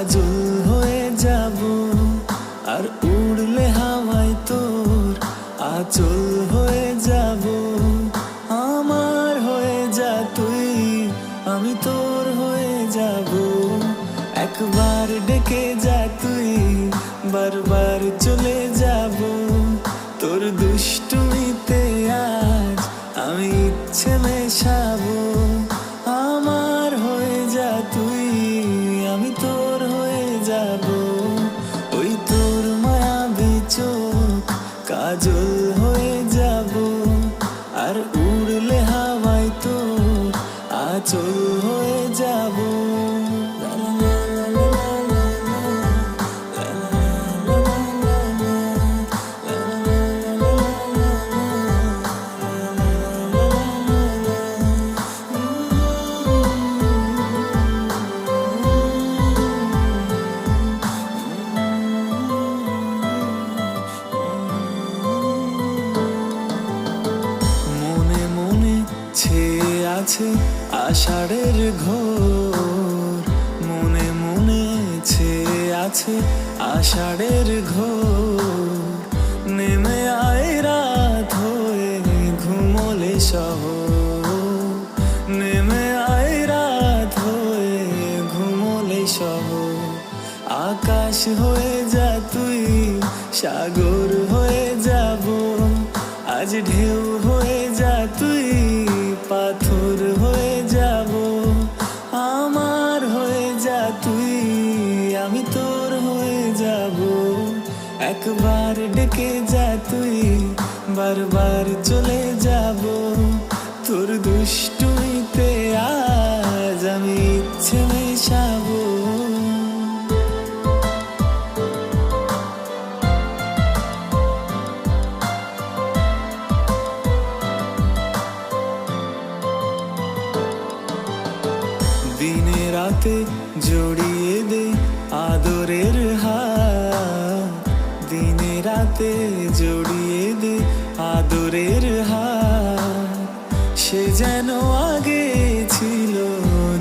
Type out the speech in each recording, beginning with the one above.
কাজল হয়ে যাব, আর উড়লে হাওয়ায় তোর আচল হয়ে যাব। আমার হয়ে যা তুই, আমি তোর হয়ে যাব। একবার ডেকে যা তুই, বারবার চলে যাব। তোর দুষ্টুমিতে আজ আমি ইচ্ছে মেশাবো। কাজল হয়ে যাব আর উড়লে হাওয়ায় তো আচল হয়ে আছে আষাঢ়ের ঘোর। মনে মনে ছেয়ে আছে আষাঢ়ের ঘোর। নেমে আয় রাত হয়ে ঘুমলে সহ নেমে আয় রাত হয়ে ঘুমলে শহর। আকাশ হয়ে যা তুই, সাগর হয়ে যাব। আজ ঢেউ হয়ে একবার ডেকে যা তুই, বারবার চলে যাব। তোর দুষ্টুইতে আজ আমি ইচ্ছে মেশাবো। দিনে রাতে জড়িয়ে দে আদরের হাত। রাতে জড়িয়ে দে আদরের হাত সে যেন আগে ছিল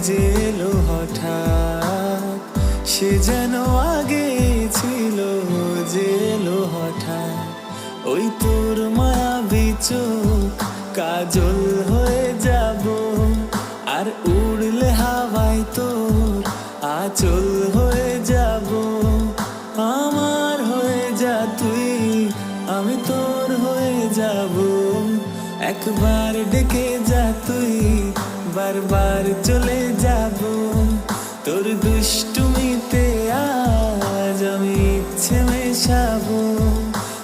যে এলো হঠাৎ। সে যেন আগে ছিল যে এলো হঠাৎ। ওই তোর মায়াবী চোখ কাজল হয়ে যাব। আর উড়লে হাওয়ায় তোর আচল হয়ে একবার ডেকে যা তুই, বারবার চলে যাব। তোর দুষ্টুমিতে আজ আমি ইচ্ছে মেশাবো।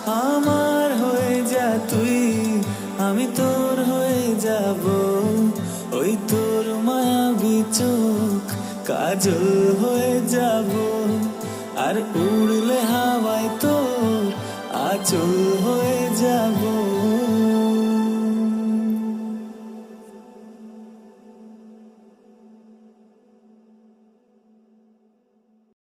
আমার হয়ে যা তুই, আমি তোর হয়ে যাব। ওই তোর মায়াবী চোখ কাজল হয়ে যাব। আর উড়লে হাওয়ায় তোর আচল হয়ে যাব।